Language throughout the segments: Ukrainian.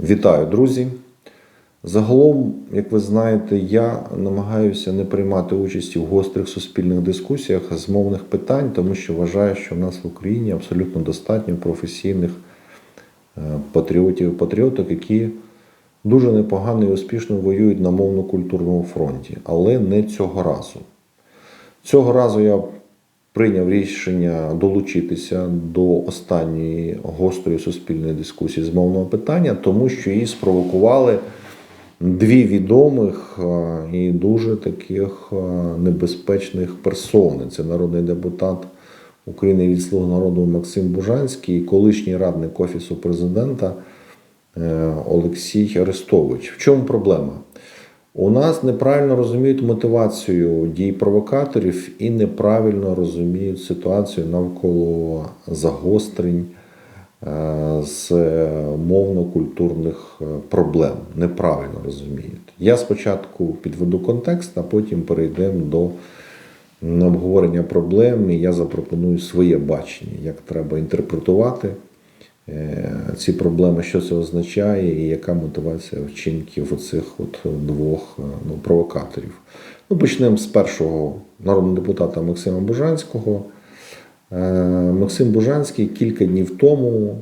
Вітаю, друзі! Загалом, як ви знаєте, я намагаюся не приймати участі в гострих суспільних дискусіях з мовних питань, тому що вважаю, що в нас в Україні абсолютно достатньо професійних е, патріотів і патріоток, які дуже непогано і успішно воюють на мовно-культурному фронті, але не цього разу. Цього разу я прийняв рішення долучитися до останньої гострої суспільної дискусії з мовного питання, тому що її спровокували дві відомих і дуже таких небезпечних персони. Це народний депутат України від Слуг народу Максим Бужанський і колишній радник Офісу президента е, Олексій Арестович. В чому проблема? У нас неправильно розуміють мотивацію дій провокаторів і неправильно розуміють ситуацію навколо загострень е, з мовно-культурних е, проблем. Неправильно розуміють. Я спочатку підведу контекст, а потім перейдемо до обговорення проблем, і я запропоную своє бачення, як треба інтерпретувати ці проблеми, що це означає, і яка мотивація вчинків оцих от двох е, ну, провокаторів. Ну, почнемо з першого народного депутата Максима Бужанського. Е, Максим Бужанський кілька днів тому, е,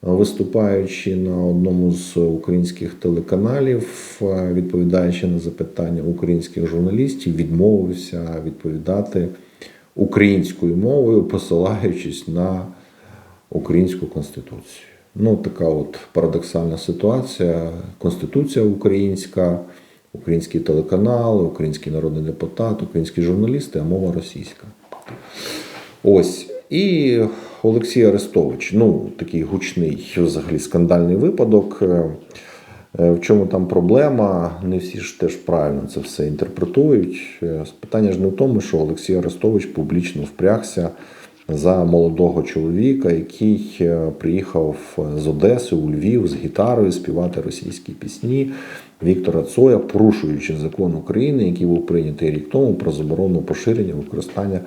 виступаючи на одному з українських телеканалів, е, відповідаючи на запитання українських журналістів, відмовився відповідати українською мовою, посилаючись на українську конституцію. Ну, така от парадоксальна ситуація. Конституція українська, український телеканал, український народний депутат, українські журналісти, а мова російська. Ось. І Олексій Арестович, ну, такий гучний, взагалі скандальний випадок. Е, В чому там проблема? Не всі ж теж правильно це все інтерпретують. Е, Питання ж не в тому, що Олексій Арестович публічно впрягся за молодого чоловіка, який е, приїхав з Одеси у Львів з гітарою співати російські пісні Віктора Цоя, порушуючи закон України, який був прийнятий рік тому про заборону поширення використання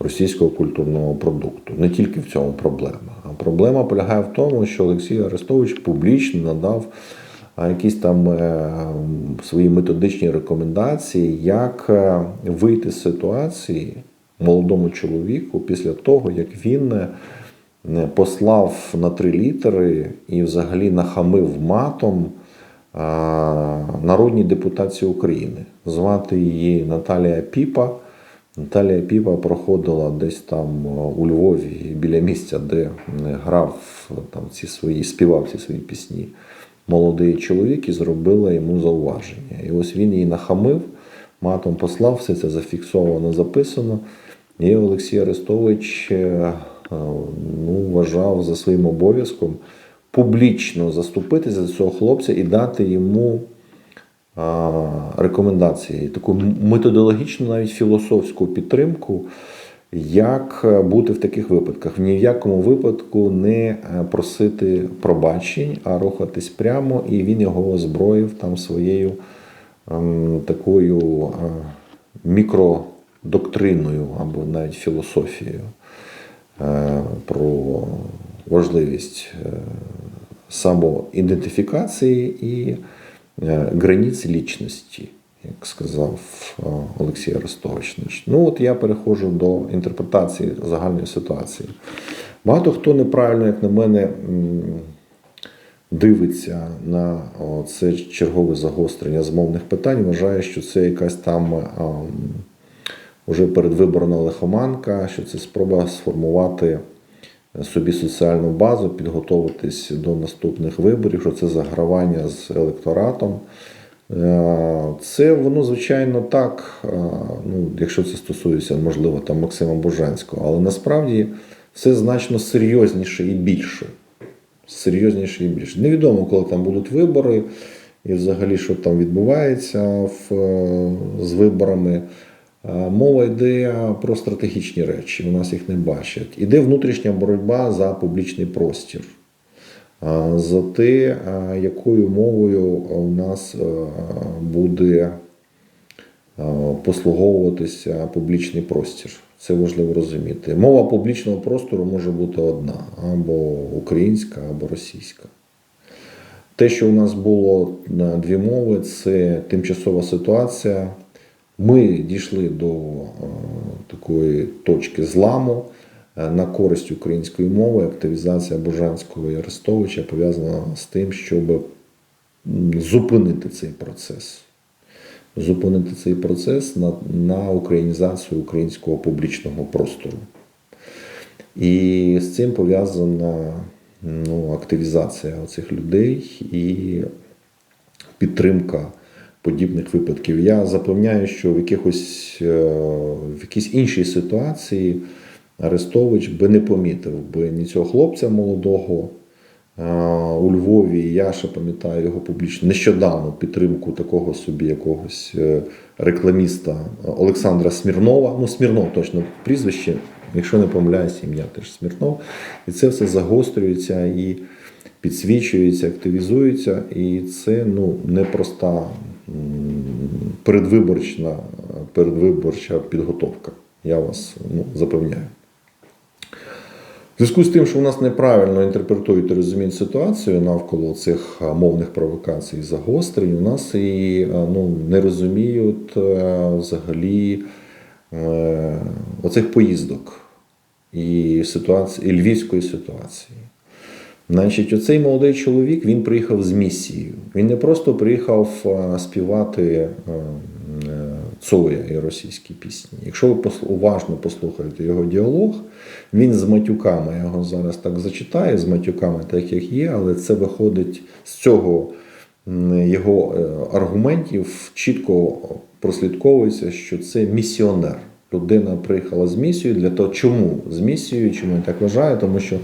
російського культурного продукту. Не тільки в цьому проблема. А проблема полягає в тому, що Олексій Арестович публічно надав а, якісь там е, свої методичні рекомендації, як е, вийти з ситуації молодому чоловіку після того, як він е, послав на три літери і взагалі нахамив матом народній депутатці України. Звати її Наталія Піпа. Наталія Піпа проходила десь там е, у Львові біля місця, де е, грав там ці свої, співав ці свої пісні. Молодий чоловік і зробила йому зауваження. І ось він її нахамив, матом послав, все це зафіксовано, записано. І Олексій Арестович е, ну, вважав за своїм обов'язком публічно заступитися за цього хлопця і дати йому рекомендації, таку методологічну, навіть філософську підтримку, як бути в таких випадках. В якому випадку не просити пробачень, а рухатись прямо, і він його озброїв там своєю ем, такою е, мікродоктриною або навіть філософією е, про важливість е, самоідентифікації і е, границь лічності, як сказав Олексій Арестович. Ну от я переходжу до інтерпретації загальної ситуації. Багато хто неправильно, як на мене, дивиться на це чергове загострення з мовних питань, вважає, що це якась там ам, уже передвиборна лихоманка, що це спроба сформувати собі соціальну базу, підготуватись до наступних виборів, що це загравання з електоратом. Е, Це воно, звичайно, так, е, ну, якщо це стосується, можливо, там Максима Божанського, але насправді все значно серйозніше і більше. Серйозніше і більше. Невідомо, коли там будуть вибори, і взагалі, що там відбувається в, е, з виборами. Е, Мова йде про стратегічні речі, у нас їх не бачать. Іде внутрішня боротьба за публічний простір, е, за те, е, якою мовою у нас буде послуговуватися публічний простір. Це важливо розуміти. Мова публічного простору може бути одна: або українська, або російська. Те, що у нас було дві мови, це тимчасова ситуація. Ми дійшли до е, такої точки зламу е, на користь української мови. Активізація Божанського і Арестовича пов'язана з тим, щоб зупинити цей процес. Зупинити цей процес на, на українізацію українського публічного простору. І з цим пов'язана ну, активізація цих людей і підтримка подібних випадків. Я запевняю, що в якихось е, в якійсь іншій ситуації Арестович би не помітив би ні цього хлопця молодого е, у Львові. Я ще пам'ятаю його публічно нещодавно підтримку такого собі якогось е, рекламіста Олександра Смірнова. Ну, Смірнов точно прізвище, якщо не помиляюсь, ім'я теж Смірнов. І це все загострюється і підсвічується, активізується. І це ну, непроста передвиборчна, передвиборча підготовка. Я вас ну, запевняю. В зв'язку з тим, що у нас неправильно інтерпретують і розуміють ситуацію навколо цих мовних провокацій і загострень, у нас і ну, не розуміють взагалі е, оцих поїздок і ситуації, і львівської ситуації. Значить, оцей молодий чоловік він приїхав з місією. Він не просто приїхав співати е, е, Цоя і російські пісні. Якщо ви уважно послухаєте його діалог, він з матюками, я його зараз так зачитаю, з матюками, так як є, але це виходить з цього його е, аргументів, чітко прослідковується, що це місіонер. Людина приїхала з місією для того, чому з місією, чому я так вважаю, тому що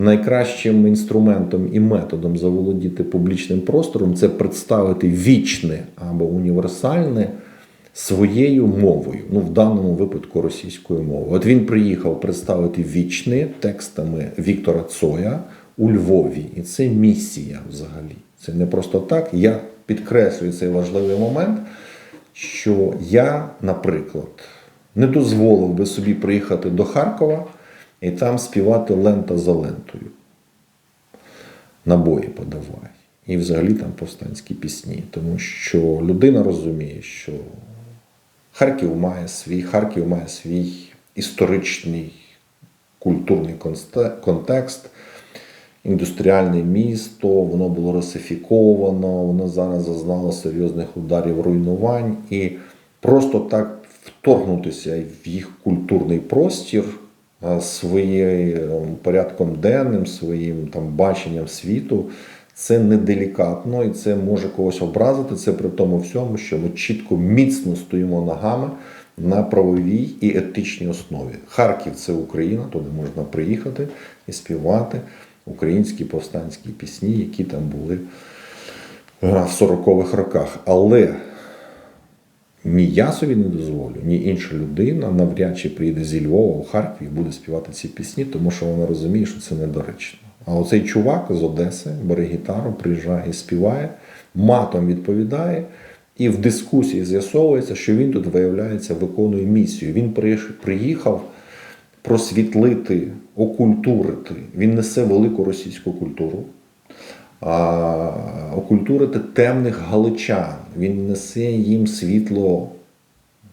найкращим інструментом і методом заволодіти публічним простором це представити вічне або універсальне своєю мовою, ну в даному випадку російською мовою. От він приїхав представити вічне текстами Віктора Цоя у Львові, і це місія взагалі. Це не просто так. Я підкреслюю цей важливий момент, що я, наприклад, не дозволив би собі приїхати до Харкова і там співати лента за лентою. Набої подавай. І взагалі там повстанські пісні. Тому що людина розуміє, що Харків має свій, Харків має свій історичний культурний контекст, індустріальне місто, воно було русифіковано, воно зараз зазнало серйозних ударів руйнувань. І просто так вторгнутися в їх культурний простір своїм порядком денним, своїм там баченням світу. Це неделікатно і це може когось образити. Це при тому всьому, що ми чітко міцно стоїмо ногами на правовій і етичній основі. Харків це Україна, туди можна приїхати і співати українські повстанські пісні, які там були е, в 40-х роках. Але ні я собі не дозволю, ні інша людина навряд чи приїде зі Львова у Харків і буде співати ці пісні, тому що вона розуміє, що це недоречно. А оцей чувак з Одеси бере гітару, приїжджає співає, матом відповідає, і в дискусії з'ясовується, що він тут, виявляється, виконує місію. Він приїхав просвітлити, окультурити. Він несе велику російську культуру окультурити темних галичан. Він несе їм світло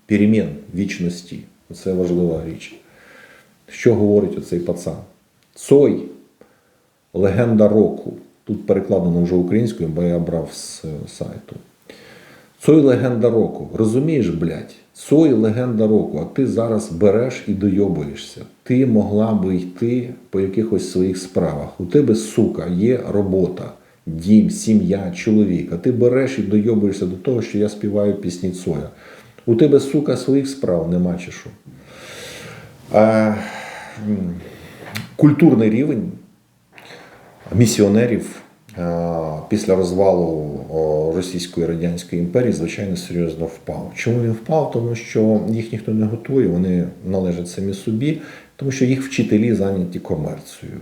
перемін вічності. Це важлива річ. Що говорить оцей пацан? Цой легенда року. Тут перекладено вже українською, бо я брав з сайту. Цой легенда року. Розумієш, блядь? Цой легенда року, а ти зараз береш і дойобуєшся. Ти могла би йти по якихось своїх справах. У тебе, сука, є робота, дім, сім'я, чоловік. А ти береш і дойобуєшся до того, що я співаю пісні Цоя. У тебе, сука, своїх справ нема чи що. А, культурний рівень місіонерів після розвалу Російської Радянської імперії, звичайно, серйозно впав. Чому він впав? Тому що їх ніхто не готує, вони належать самі собі, тому що їх вчителі зайняті комерцією.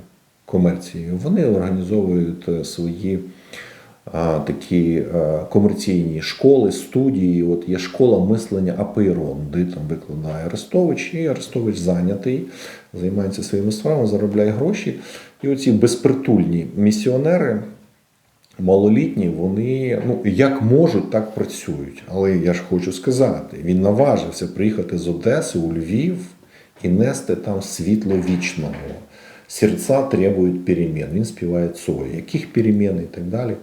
Комерцією. Вони організовують е, свої а, такі е, комерційні школи, студії. От є школа мислення Апейрон, де там викладає Арестович, і Арестович зайнятий, займається своїми справами, заробляє гроші. І оці безпритульні місіонери, малолітні, вони ну, як можуть, так працюють. Але я ж хочу сказати, він наважився приїхати з Одеси у Львів і нести там світло вічного. Серця требують перемін. Він співає Цой. Яких перемін і так далі.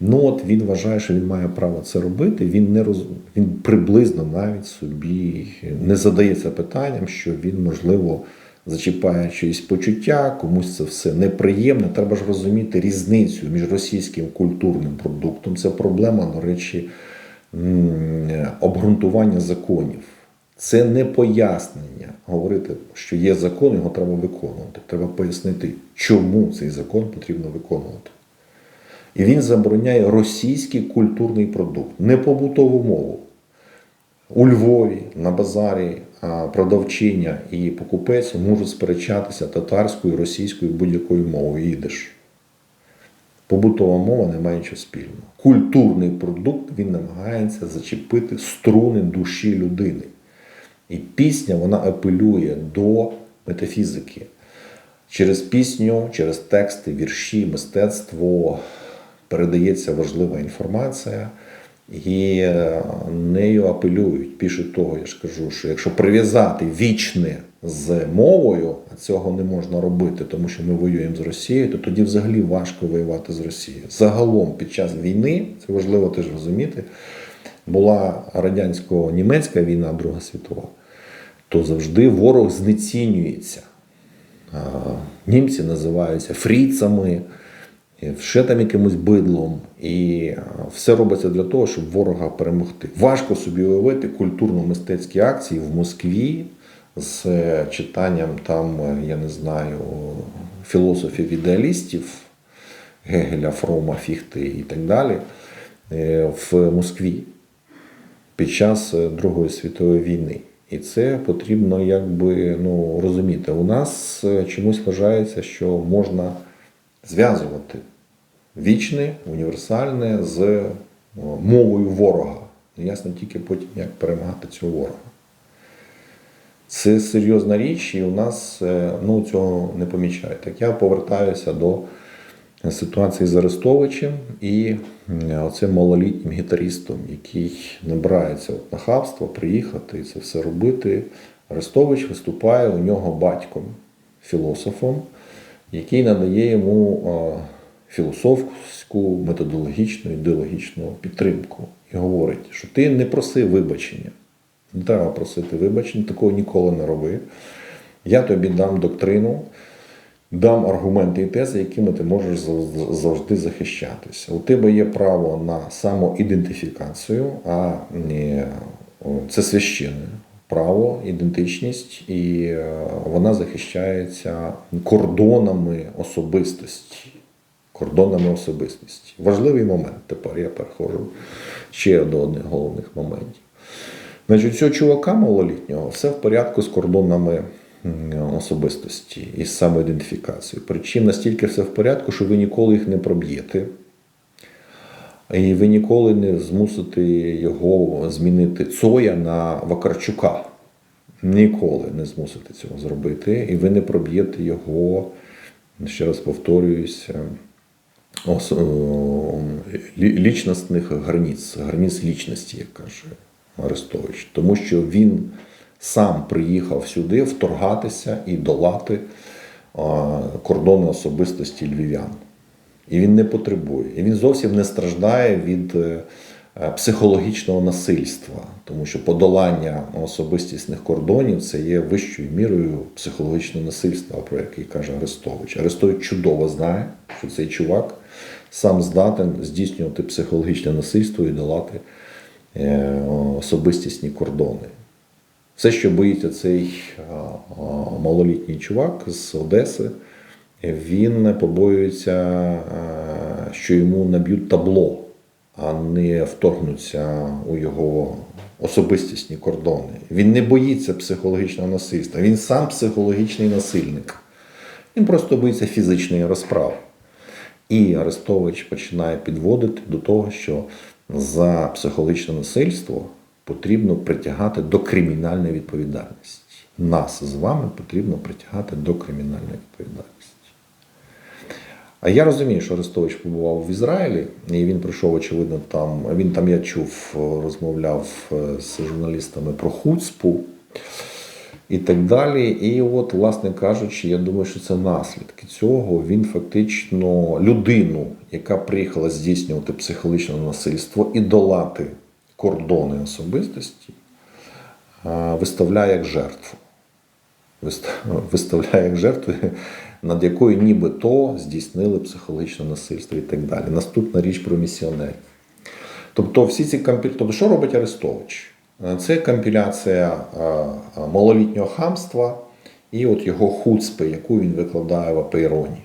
Ну от він вважає, що він має право це робити. Він не роз... він приблизно навіть собі не задається питанням, що він можливо зачіпає чиїсь почуття, комусь це все неприємно. Треба ж розуміти різницю між російським культурним продуктом. Це проблема, до речі, обґрунтування законів. Це не пояснення. Говорити, що є закон, його треба виконувати. Треба пояснити, чому цей закон потрібно виконувати. І він забороняє російський культурний продукт, не побутову мову. У Львові на базарі продавчиня і покупець можуть сперечатися татарською, російською, будь-якою мовою їдеш. Побутова мова не має нічого спільного. Культурний продукт він намагається зачепити струни душі людини. І пісня вона апелює до метафізики. Через пісню, через тексти, вірші, мистецтво передається важлива інформація, і е, нею апелюють. Більше того, я ж кажу, що якщо прив'язати вічне з мовою, а цього не можна робити, тому що ми воюємо з Росією, то тоді взагалі важко воювати з Росією. Загалом під час війни, це важливо теж розуміти, була радянсько-німецька війна, Друга світова, то завжди ворог знецінюється. Німці називаються фріцами, ще там якимось бидлом. І все робиться для того, щоб ворога перемогти. Важко собі уявити культурно-мистецькі акції в Москві з е, читанням там, е, я не знаю, філософів-ідеалістів Гегеля, Фрома, Фіхти і так далі е, в Москві під час е, Другої світової війни. І це потрібно якби ну, розуміти. У нас е, чомусь вважається, що можна зв'язувати вічне, універсальне з е, мовою ворога. Ну, Ясно тільки потім, як перемагати цього ворога. Це серйозна річ, і у нас ну, цього не помічають. Так я повертаюся до ситуації з Арестовичем і оцим малолітнім гітаристом, який набирається от нахабства приїхати і це все робити. Арестович виступає у нього батьком, філософом, який надає йому філософську, методологічну, ідеологічну підтримку. І говорить, що ти не проси вибачення. Не треба просити вибачення, такого ніколи не роби. Я тобі дам доктрину, дам аргументи і тези, якими ти можеш завжди захищатися. У тебе є право на самоідентифікацію, а не це священне право, ідентичність, і е, вона захищається кордонами особистості. Кордонами особистості. Важливий момент. Тепер я переходжу ще до одних головних моментів. Значить, цього чувака малолітнього все в порядку з кордонами особистості і самоідентифікацією. Причому настільки все в порядку, що ви ніколи їх не проб'єте. І ви ніколи не змусите його змінити Цоя на Вакарчука. Ніколи не змусите цього зробити, і ви не проб'єте його, ще раз повторююсь, ос- лічностних границь, границь лічності, як каже Арестович. Тому що він сам приїхав сюди вторгатися і долати кордони особистості львів'ян. І він не потребує. І він зовсім не страждає від е, е, психологічного насильства, тому що подолання особистісних кордонів це є вищою мірою психологічного насильства, про який каже Арестович. Арестович чудово знає, що цей чувак сам здатен здійснювати психологічне насильство і долати е, особистісні кордони. Все, що боїться цей малолітній чувак з Одеси, він побоюється, що йому наб'ють табло, а не вторгнуться у його особистісні кордони. Він не боїться психологічного насильства, він сам психологічний насильник. Він просто боїться фізичної розправи. І Арестович починає підводити до того, що за психологічне насильство потрібно притягати до кримінальної відповідальності. Нас з вами потрібно притягати до кримінальної відповідальності. А я розумію, що Арестович побував в Ізраїлі, і він прийшов, очевидно, там. Він там, я чув, розмовляв е, з журналістами про хуцпу і так далі. І от, власне кажучи, я думаю, що це наслідки цього. Він фактично людину, яка приїхала здійснювати психологічне насильство і долати кордони особистості, виставляє як жертву. Виставляє як жертву, над якою нібито здійснили психологічне насильство і так далі. Наступна річ про місіонерів. Тобто, всі ці компі... тобто, що робить Арестович? Це компіляція малолітнього хамства і от його хуцпи, яку він викладає в апейроні.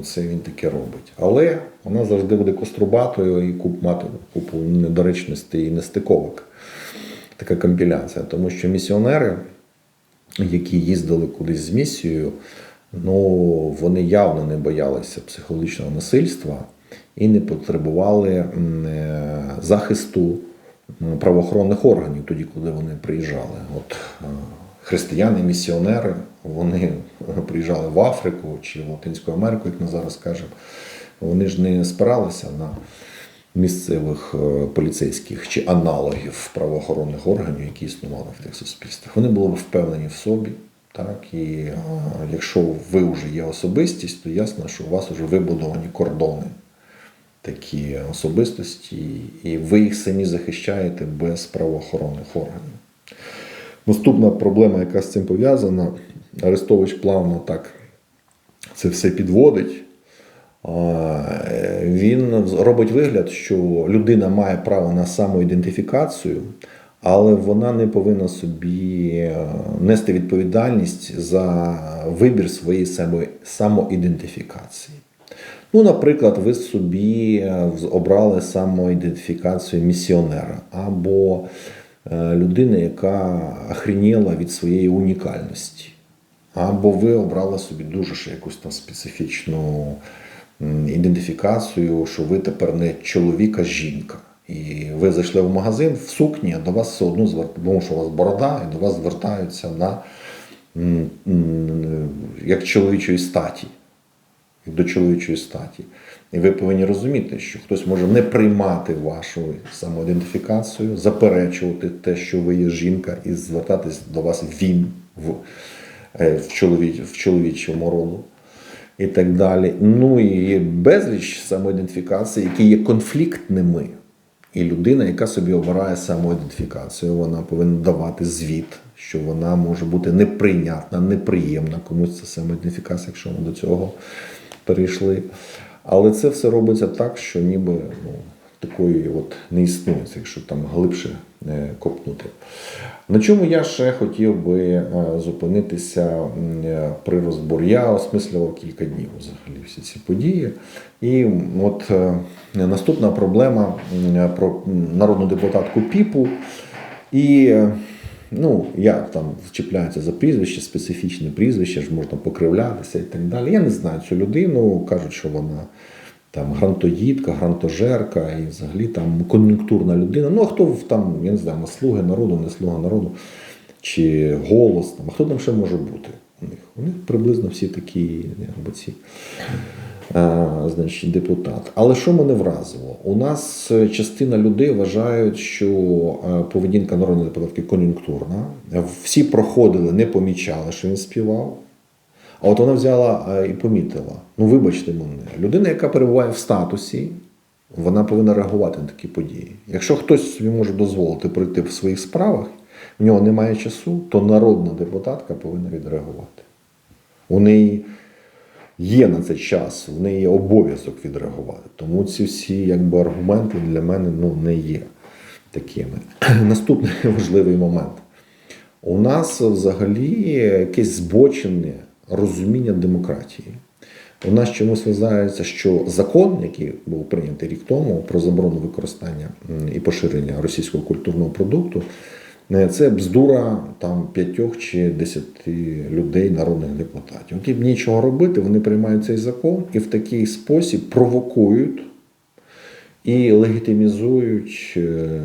Оце він таке робить. Але вона завжди буде кострубатою і куп мати купу недоречностей і нестиковок. Така компіляція. Тому що місіонери, які їздили кудись з місією, ну вони явно не боялися психологічного насильства і не потребували е, захисту правоохоронних органів тоді, коли вони приїжджали. От е, християни-місіонери, вони приїжджали в Африку чи в Латинську Америку, як ми зараз кажемо. Вони ж не спиралися на місцевих е, поліцейських чи аналогів правоохоронних органів, які існували в тих суспільствах. Вони були впевнені в собі. Так, і е, якщо ви вже є особистість, то ясно, що у вас вже вибудовані кордони такі особистості, і ви їх самі захищаєте без правоохоронних органів. Наступна проблема, яка з цим пов'язана, Арестович плавно так це все підводить. Він робить вигляд, що людина має право на самоідентифікацію, але вона не повинна собі е, нести відповідальність за вибір своєї самоідентифікації. Ну, наприклад, ви собі е, обрали самоідентифікацію місіонера або е, людини, яка охреніла від своєї унікальності. Або ви обрали собі дуже ще якусь там специфічну ідентифікацію, що ви тепер не чоловік, а жінка. І ви зайшли в магазин в сукні, а до вас все одно звертаються, тому що у вас борода, і до вас звертаються на як чоловічої статі до чоловічої статі. І ви повинні розуміти, що хтось може не приймати вашу самоідентифікацію, заперечувати те, що ви є жінка, і звертатись до вас він в, в, чоловіч, в чоловічому роду. І так далі. Ну і безліч самоідентифікацій, які є конфліктними. І людина, яка собі обирає самоідентифікацію, вона повинна давати звіт, що вона може бути неприйнятна, неприємна комусь це самоідентифікація, якщо ми до цього перейшли. Але це все робиться так, що ніби ну, такої от не існує, якщо там глибше е, копнути. На чому я ще хотів би е, зупинитися е, при розборі? Я осмислював кілька днів взагалі всі ці події. І от наступна проблема про народну депутатку Піпу. І ну, як там чіпляються за прізвище, специфічне прізвище, ж можна покривлятися і так далі. Я не знаю цю людину, кажуть, що вона там грантоїдка, грантожерка і взагалі там кон'юнктурна людина. Ну, а хто там, я не знаю, слуги народу, не слуга народу, чи голос, там, а хто там ще може бути у них? У них приблизно всі такі або ці. е, Значить, депутат. Але що мене вразило? У нас частина людей вважають, що е, поведінка народної депутатки кон'юнктурна. Всі проходили, не помічали, що він співав. А от вона взяла е, і помітила: ну, вибачте мене, людина, яка перебуває в статусі, вона повинна реагувати на такі події. Якщо хтось собі може дозволити пройти в своїх справах, в нього немає часу, то народна депутатка повинна відреагувати. У неї є на це час, в неї є обов'язок відреагувати. Тому ці всі якби, аргументи для мене ну, не є такими. Наступний важливий момент. У нас взагалі якесь збочене розуміння демократії. У нас чомусь вважається, що закон, який був прийнятий рік тому про заборону використання і поширення російського культурного продукту, е, це бздура там п'ятьох чи десяти людей, народних депутатів. От їм нічого робити, вони приймають цей закон і в такий спосіб провокують і легітимізують е,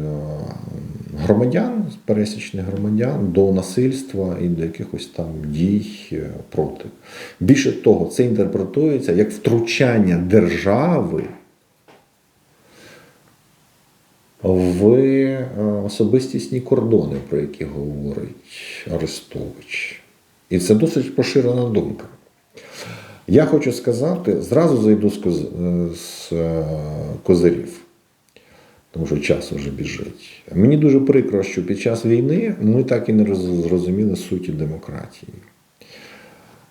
громадян, пересічних громадян до насильства і до якихось там дій е, проти. Більше того, це інтерпретується як втручання держави в е, особистісні кордони, про які говорить Арестович. І це досить поширена думка. Я хочу сказати, зразу зайду з, е, козирів, тому що час вже біжить. Мені дуже прикро, що під час війни ми так і не зрозуміли суті демократії.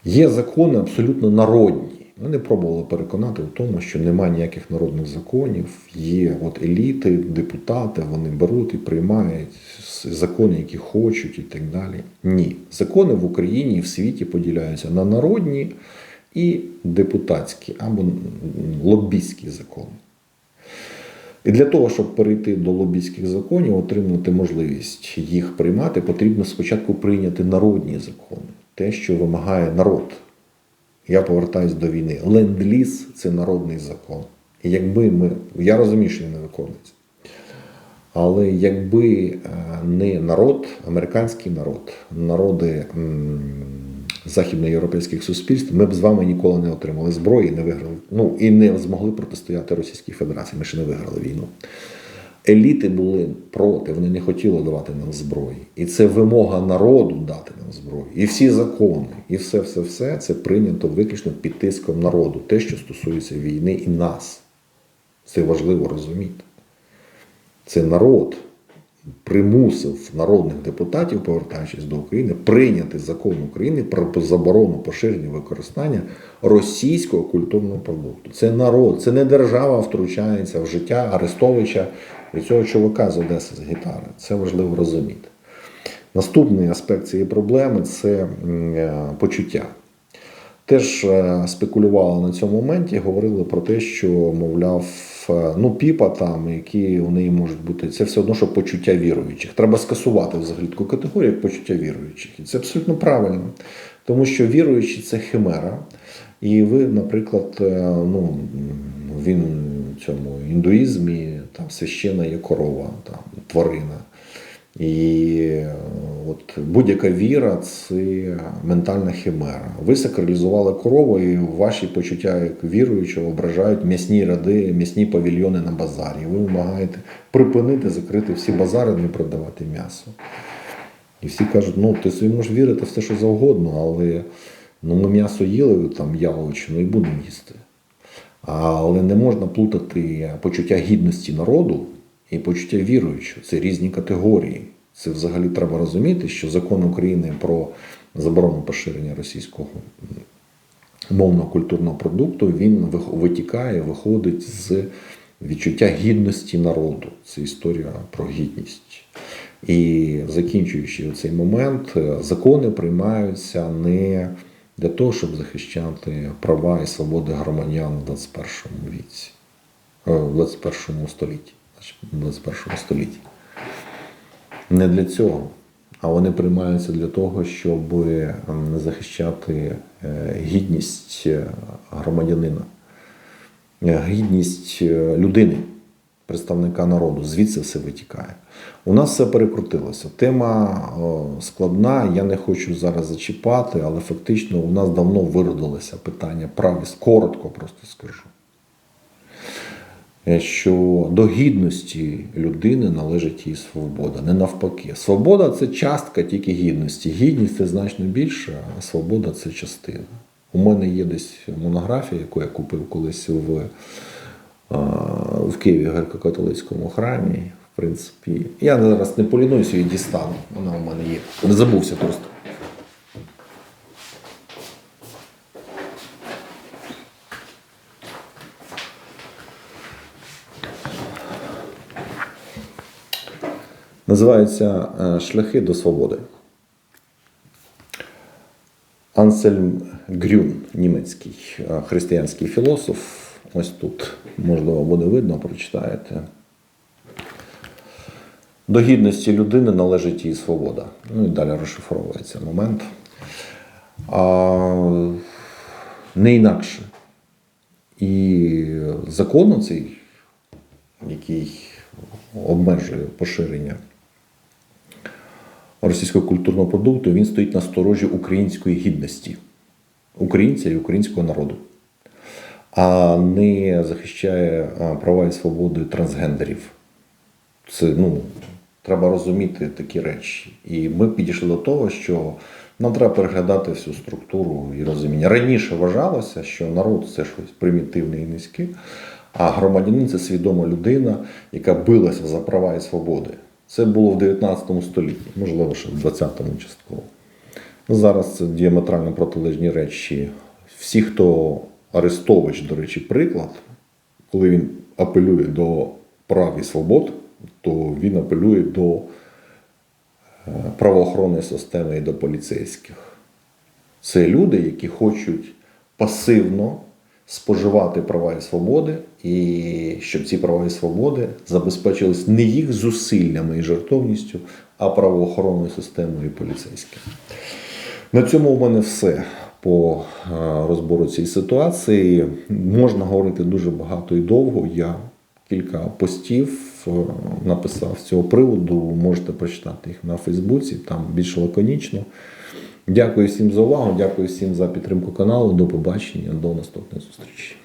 Є закони абсолютно народні. Не пробували переконати в тому, що немає ніяких народних законів. Є от еліти, депутати, вони беруть і приймають закони, які хочуть, і так далі. Ні. Закони в Україні і в світі поділяються на народні і депутатські або лобістські закони. І для того, щоб перейти до лобійських законів, отримати можливість їх приймати, потрібно спочатку прийняти народні закони, те, що вимагає народ. Я повертаюсь до війни. Ленд-ліз це народний закон. І якби ми. Я розумію, що він не виконується. Але якби е, не народ, американський народ, народи західноєвропейських суспільств, ми б з вами ніколи не отримали зброї, не виграли, ну і не змогли протистояти Російській Федерації. Ми ще не виграли війну. Еліти були проти, вони не хотіли давати нам зброї. І це вимога народу дати нам зброю. І всі закони, і все, все, все це прийнято виключно під тиском народу, те, що стосується війни і нас. Це важливо розуміти. Це народ примусив народних депутатів, повертаючись до України, прийняти закон України про заборону поширення використання російського культурного продукту. Це народ, це не держава втручається в життя Арестовича і цього чувака з Одеси з гітари. Це важливо розуміти. Наступний аспект цієї проблеми це е, почуття. Теж е, спекулювали на цьому моменті, говорили про те, що, мовляв, ну, піпа там, які у неї можуть бути, це все одно, що почуття віруючих. Треба скасувати взагалі таку категорію, як почуття віруючих. І це абсолютно правильно, тому що віруючі це химера. І ви, наприклад, е, ну, він в цьому індуїзмі, там священа є корова, там, тварина. І от будь-яка віра це ментальна химера. Ви сакралізували корову, і ваші почуття як віруючого ображають м'ясні ряди, м'ясні павільйони на базарі. Ви вимагаєте припинити, закрити всі базари, не продавати м'ясо. І всі кажуть, ну ти собі можеш вірити в все, що завгодно, але ну, ми м'ясо їли там яловичину і будемо їсти. Але не можна плутати почуття гідності народу і почуття віруючого. Це різні категорії. Це взагалі треба розуміти, що закон України про заборону поширення російського мовного культурного продукту він витікає, виходить з відчуття гідності народу. Це історія про гідність. І закінчуючи цей момент, е, закони приймаються не для того, щоб захищати права і свободи громадян в 21 віці, е, в 21 столітті. Значить, в 21 столітті. Не для цього, а вони приймаються для того, щоб ем, захищати е, гідність е, громадянина, е, гідність людини, представника народу. Звідси все витікає. У нас все перекрутилося. Тема складна, я не хочу зараз зачіпати, але фактично у нас давно виродилося питання правість. Коротко просто скажу. Е, Що до гідності людини належить її свобода, не навпаки. Свобода це частка тільки гідності. Гідність це значно більше, а свобода це частина. У мене є десь монографія, яку я купив колись в, в Києві греко-католицькому храмі. В принципі, я зараз не полінуюся її дістану. Вона у мене є. Не забувся просто. Називається е, Шляхи до свободи. Ансельм Грюн, німецький е, християнський філософ. Ось тут, можливо, буде видно, прочитаєте. До гідності людини належить її свобода. Ну і далі розшифровується момент. А, не інакше. І закон цей, який обмежує поширення російського культурного продукту, він стоїть на сторожі української гідності, українця і українського народу, а не захищає права і свободи трансгендерів. Це ну, треба розуміти такі речі. І ми підійшли до того, що нам треба переглядати всю структуру і розуміння. Раніше вважалося, що народ це щось примітивне і низьке, а громадянин це свідома людина, яка билася за права і свободи. Це було в 19 столітті, можливо, ще в 20-му частково. Зараз це діаметрально протилежні речі. Всі, хто Арестович, до речі, приклад, коли він апелює до прав і свобод, то він апелює до е, правоохоронної системи і до поліцейських. Це люди, які хочуть пасивно споживати права і свободи, і щоб ці права і свободи забезпечились не їх зусиллями і жертовністю, а правоохоронною системою і поліцейським. На цьому у мене все по е, розбору цієї ситуації. Можна говорити дуже багато і довго. Я кілька постів е, написав з цього приводу. Можете прочитати їх на Фейсбуці, там більш лаконічно. Дякую всім за увагу, дякую всім за підтримку каналу. До побачення, до наступної зустрічі.